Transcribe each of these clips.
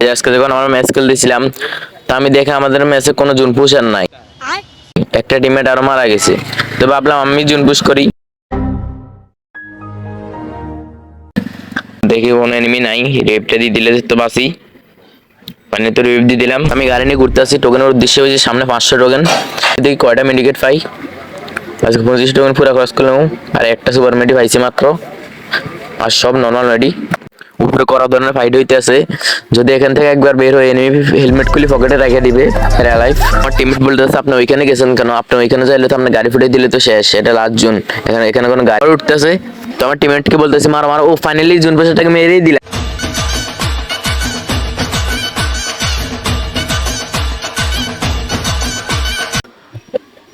আজকে যখন আমরা ম্যাচ খেলতেছিলাম তা আমি দেখে আমাদের ম্যাচে কোনো জুন পুষার নাই। একটা টিমেট আরও মারা গেছে। তো ভাবলাম আমি জুন পুশ করি। দেখি কোনো এনিমি নাই। রেপটা দিয়ে দিলে তো বাসি মানে তো রেপ দিয়ে দিলাম। আমি গাড়ি নিয়ে ঘুরতে আসছি টোকেনের উদ্দেশ্য হয়েছে সামনে পাঁচশো টোকেন। দেখি কয়টা মেডিকেট পাই। আজকে পঁচিশ টোকেন পুরো ক্রস করলাম। আর একটা সুপার মেডি পাইছি মাত্র। আর সব নর্মাল মেডি উপরে করা ধরনের ফাইট হইতে আছে যদি এখান থেকে একবার বের হয়ে এনিমি হেলমেট খুলে পকেটে রেখে দিবে লাইফ আমার টিমমেট বলতেছে, আপনি ওইখানে গেছেন কেন? আপনি ওইখানে যাইলে তো আপনি গাড়ি ফুটে দিলে তো শেষ, এটা লাস্ট জুন। এখানে এখানে কোনো গাড়ি উঠতেছে? তো আমার টিমমেটকে বলতেছে, মার মার। ও ফাইনালি জুন পেশাটাকে মেরেই দিলাম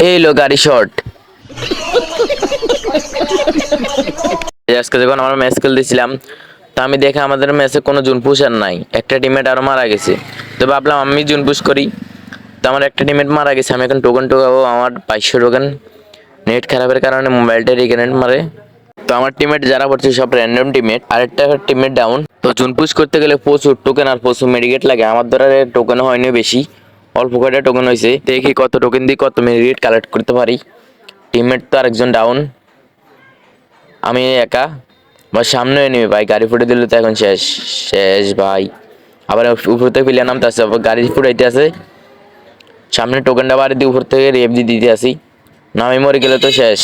এই লো গাড়ি শর্ট আজকে যখন আমরা ম্যাচ খেলতেছিলাম তা আমি দেখে আমাদের ম্যাচে কোনো জুন পুষার নাই। একটা টিমেট আরও মারা গেছে। তো ভাবলাম আমি জুন পুশ করি। তো আমার একটা টিমেট মারা গেছে। আমি এখন টোকেন টোকাবো আমার বাইশশো টোকেন। নেট খারাপের কারণে মোবাইলটা রিকানেট মারে। তো আমার টিমেট যারা পড়ছে সব র্যান্ডম টিমেট আরেকটা টিমেট ডাউন তো জুন পুশ করতে গেলে প্রচুর টোকেন আর প্রচুর মেডিকেট লাগে। আমার দ্বারা টোকেন হয়নি বেশি। অল্প কয়টা টোকেন হয়েছে। দেখি কত টোকেন দিয়ে কত মেডিকেট কালেক্ট করতে পারি। টিমমেট তো আরেকজন ডাউন আমি একা। বা সামনে নেবে ভাই, গাড়ি ফুটে দিলে তো এখন শেষ শেষ ভাই। আবার উপর থেকে পিলিয়া নামতে আসছে, আবার গাড়ি ফুটাইতে আছে সামনে টোকেনটা বাড়ি দিয়ে উপর থেকে রেপ দিয়ে দিতে আসি। নামে মরে গেলে তো শেষ।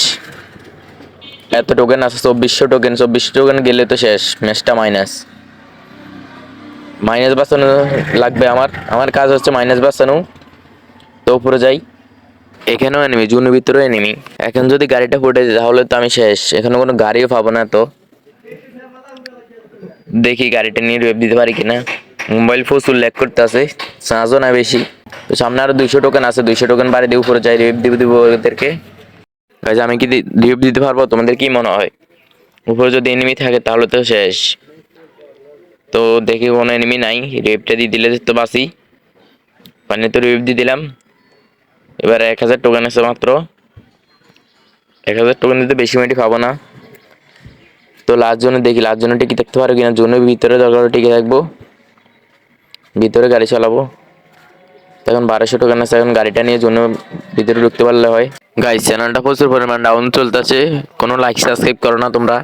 এত টোকেন আছে, চব্বিশশো টোকেন চব্বিশশো টোকেন গেলে তো শেষ, ম্যাচটা মাইনাস। মাইনাস বাঁচানো লাগবে আমার আমার কাজ হচ্ছে মাইনাস বাঁচানো। তো উপরে যাই। এখানেও এনিমি জুনের ভিতরেও এনিমি এখন যদি গাড়িটা ফুটে যায় তাহলে তো আমি শেষ। এখানে কোনো গাড়িও পাবো না তো। দেখি গাড়িটা নিয়ে রেপ দিতে পারি কিনা। মোবাইল প্রচুর ল্যাক করতে আছে চার্জও না বেশি। তো সামনে আরও দুইশো টোকেন আছে, দুইশো টোকেন বাড়ি দিয়ে উপরে যাই রেপ দিব দিব ওদেরকে। আমি কি রেপ দিতে পারব? তোমাদের কি মনে হয়? উপরে যদি এনিমি থাকে তাহলে তো শেষ। তো দেখি কোনো এনিমি নাই রেপটা দিয়ে দিলে তো বাসি মানে তো রেপ দিয়ে দিলাম। এবার এক হাজার টোকেন আছে মাত্র। এক হাজার টোকেন দিতে বেশি মিনিট পাবো না। তো লাস্ট জন্য দেখি লাস্ট জন্য টিকে থাকতে পারো কিনা? জন্য ভিতরে দরকার টিকে থাকব ভিতরে গাড়ি চালাবো। তখন বারোশো টোকেন আছে এখন গাড়িটা নিয়ে জন্য ভিতরে ঢুকতে পারলে হয়। গাইস চ্যানেলটা প্রচুর পরিমাণ ডাউন চলতেছে। কোনো লাইক সাবস্ক্রাইব করো না তোমরা।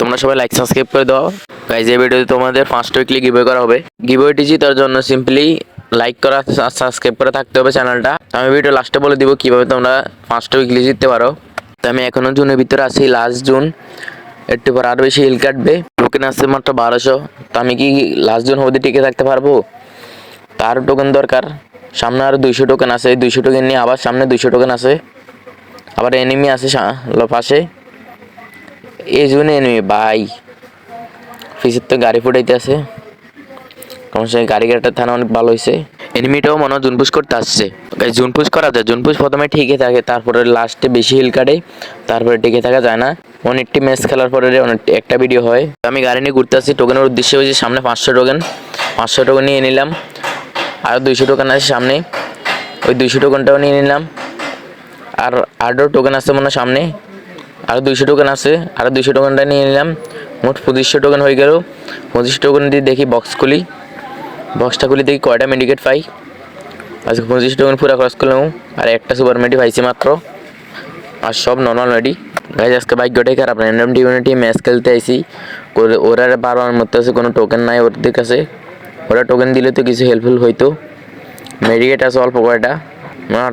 তোমরা সবাই লাইক সাবস্ক্রাইব করে দাও। গাইজ এই ভিডিওতে তোমাদের পাঁচটা উইকলি গিভওয়ে করা হবে। গিভওয়েটি জিতার জন্য সিম্পলি লাইক করা সাবস্ক্রাইব করে থাকতে হবে চ্যানেলটা আমি ভিডিও লাস্টে বলে দিব কীভাবে তোমরা পাঁচটা উইকলি জিততে পারো। তো আমি এখনও জুনের ভিতরে আছি লাস্ট জুন একটু পর আরও বেশি হিল কাটবে। টোকেন আসছে মাত্র বারোশো। তো আমি কি লাস্ট জুন অবধি টিকে থাকতে পারব? তার টোকেন দরকার। সামনে আরও দুইশো টোকেন আছে। এই দুইশো টোকেন নিয়ে আবার সামনে দুইশো টোকেন আছে। আবার এনিমি আছে পাশে। এই জন্য এনিমি ভাই অফিসের তো গাড়ি ফুটাইতে আছে। আমার সঙ্গে গাড়ি গাড়িটা থানা অনেক ভালো হয়েছে এনিমিটাও মনে হয় জুনপুশ করতে আসছে। জুনপুশ করা যায়। জুনপুশ প্রথমে ঠিকই থাকে, তারপরে লাস্টে বেশি হিল কাটে, তারপরে টিকে থাকা যায় না। অনেকটি ম্যাচ খেলার পরে অনেক একটা ভিডিও হয়। আমি গাড়ি নিয়ে ঘুরতে আসছি টোকেনের উদ্দেশ্যে হয়েছে সামনে পাঁচশো টোকেন পাঁচশো টোকেন নিয়ে নিলাম। আর দুইশো টোকেন আছে সামনে। ওই দুইশো টোকেনটাও নিয়ে নিলাম। আর আরও টোকেন আছে মনে সামনে। আর দুইশো টোকেন আছে। আর দুইশো টোকেনটা নিয়ে নিলাম। মোট পঁচিশশো টোকেন হয়ে গেল। পঁচিশশো টোকেন দিয়ে দেখি বক্স খুলি। বক্সটা খুলি দেখি কয়টা মেডিকেট পাই। আজকে পঁচিশ টোকেন পুরো ক্রস করলাম। আর একটা সুপার মেডি পাইছি মাত্র। আর সব নর্মাল মেডি গাইজ আজকে ভাগ্যটাই খারাপ র্যান্ডম টিউনিটি ম্যাচ খেলতে আইসি ওরা বারবার মধ্যে আছে, কোনো টোকেন নাই ওদের কাছে ওরা টোকেন দিলে তো কিছু হেল্পফুল হইতো। মেডিকেট আছে অল্প কয়টা।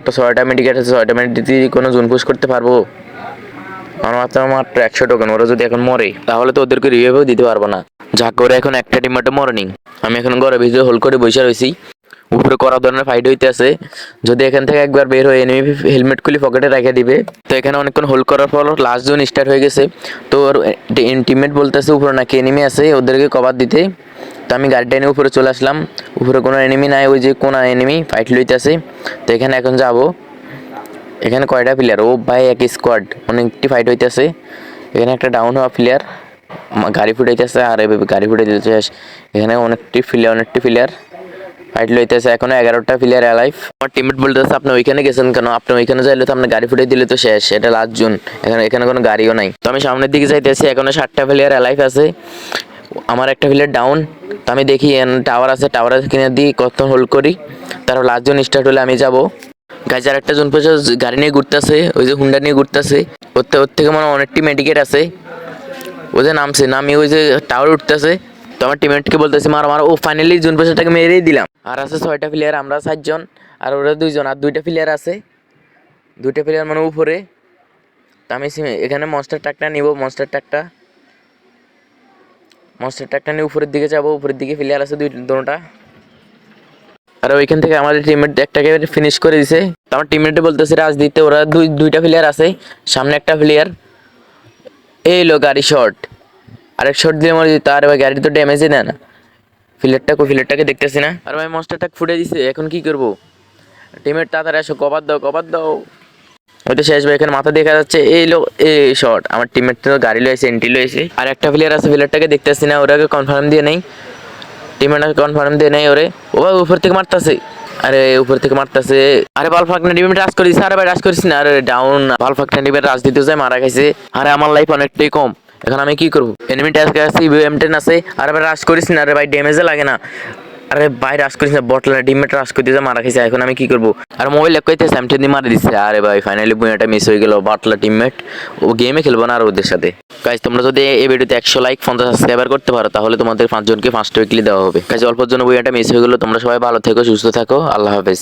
তো ছয়টা মেডিকেট আছে, ছয়টা মেডিকেট কোনো জুন পুশ করতে পারব। আমার মাত্র মাত্র একশো টোকেন ওরা যদি এখন মরে, তাহলে তো ওদেরকে রিভিউ দিতে পারব না। যা করে এখন একটা টিমেটও মরেনি আমি এখন ঘরে ভিতরে হোল করে বসে রয়েছি। উপরে করা ধরনের ফাইট হইতে আছে। যদি এখান থেকে একবার বের হয়ে এনিমি হেলমেট খুলি পকেটে রেখে দিবে। তো এখানে অনেকক্ষণ হোল্ড করার পর লাস্ট জোন স্টার্ট হয়ে গেছে। তো ওর টিমমেট বলতেছে উপরে নাকি এনিমি আছে, ওদেরকে কভার দিতে। তো আমি গাড়িটা নিয়ে উপরে চলে আসলাম। উপরে কোনো এনিমি নাই, ওই যে কোন এনিমি ফাইট লইতেছে তো এখানে এখন যাব। এখানে কয়টা প্লেয়ার ও ভাই, এক স্কোয়াড অনেকটি ফাইট হইতেছে এখানে একটা ডাউন হওয়া প্লেয়ার গাড়ি ফুটাইতেছে আর এভাবে গাড়ি ফুটাইতেছে এখানে অনেকটি প্লেয়ার অনেকটি প্লেয়ার ফাইট লইতেছে এখনও এগারোটা প্লেয়ার অ্যালাইভ আমার টিমমেট বলতেছে, আপনি ওইখানে গেছেন কেন? আপনি ওইখানে যাইলে তো আপনার গাড়ি ফুটাই দিলে তো শেষ। এটা লাস্ট জুন। এখানে এখানে কোনো গাড়িও নাই। তো আমি সামনের দিকে যাইতেছি, এখনও ষাটটা প্লেয়ার অ্যালাইভ আছে। আমার একটা প্লেয়ার ডাউন তো আমি দেখি টাওয়ার আছে। টাওয়ার কিনে দিই, কত হোল্ড করি। তারপর লাস্ট জুন স্টার্ট হলে আমি যাব। গাছ আর একটা জুন পেছনে গাড়ি নিয়ে ঘুরতেছে, ওই যে হুন্ডা নিয়ে ঘুরতেছে। ওর থেকে মানে অনেকটি মেডিকেট আছে। ও যে নামছে, নামি ওই যে টাওয়ার উঠতেছে। তো আমার টিমমেটকে বলতেছি, মার মার। ও ফাইনালি জুন পেশাটাকে মেরেই দিলাম। আর আছে ছয়টা প্লেয়ার আমরা সাতজন, আর ওরা দুইজন, আর দুইটা প্লেয়ার আছে। দুইটা প্লেয়ার মানে উপরে। আমি এখানে মনস্টার ট্রাকটা নিব মনস্টার ট্রাকটা মনস্টার ট্রাকটা নিয়ে উপরের দিকে যাব, উপরের দিকে প্লেয়ার আছে দুই, দুটা। আর ওইখান থেকে আমাদের টিমমেট একটাকে ফিনিশ করে দিছে। তো আমার টিমমেটে বলতেছে রাজনীতিতে ওরা দুই, দুইটা প্লেয়ার আছে, সামনে একটা প্লেয়ার এই লো গাড়ি শর্ট আরেক শর্ট দিলে মরে যেত আর ভাই গাড়ি তো ড্যামেজই দেয় না। ফিলেটটা কো ফিলেটটাকে দেখতেছি না। আর ভাই মনস্টারটা ফুটে দিছে, এখন কি করব? টিমের তাড়াতাড়ি আসো কভার দাও কভার দাও। ওই তো শেষ ভাই, এখানে মাথা দেখা যাচ্ছে। এই লো, এই শর্ট আমার টিমের তো গাড়ি লয়েছে এন্ট্রি লয়েছে আর একটা প্লেয়ার আছে প্লেয়ারটাকে দেখতেছি না ওরাকে কনফার্ম দিয়ে নেই। টিমের কনফার্ম দিয়ে নেই ওরে। ও ভাই, উপর থেকে মারতাছে। আরে, উপর থেকে মারতেছে। আরে বাল ফাঁকনা ডিবে রাজ করিস। আরে ভাই, রাজ করিস না। আরে ডাউন বাল ফাঁকনা ডিমের রাজ দিতে যায়, মারা গেছে। আরে, আমার লাইফ অনেকটাই কম। এখন আমি কি করব? এনিমি টাস্ক আছে ইভিএম টেন আছে। আরে ভাই, রাজ করিস না। আরে ভাই ড্যামেজে লাগে না। আরে ভাই রাস করিস না বটলা ডিমেট রাজ করে দিতে মারা খাইছে, এখন আমি কি করব? আর মোবাইল এক কইতে স্যামটেন দিয়ে মারা দিচ্ছে আরে ভাই ফাইনালি বুনাটা মিস হয়ে গেল বাটলা টিমমেট ও গেমে খেলব না আর ওদের সাথে। গাইজ তোমরা যদি এই ভিডিওতে একশো লাইক পঞ্চাশ সাবস্ক্রাইবার করতে পারো, তাহলে তোমাদের পাঁচজনকে ফার্স্ট উইকলি দেওয়া হবে। কাজ অল্পের জন্য বুনাটা মিস হয়ে গেলো, তোমরা সবাই ভালো থেকো, সুস্থ থাকো, আল্লাহ হাফেজ।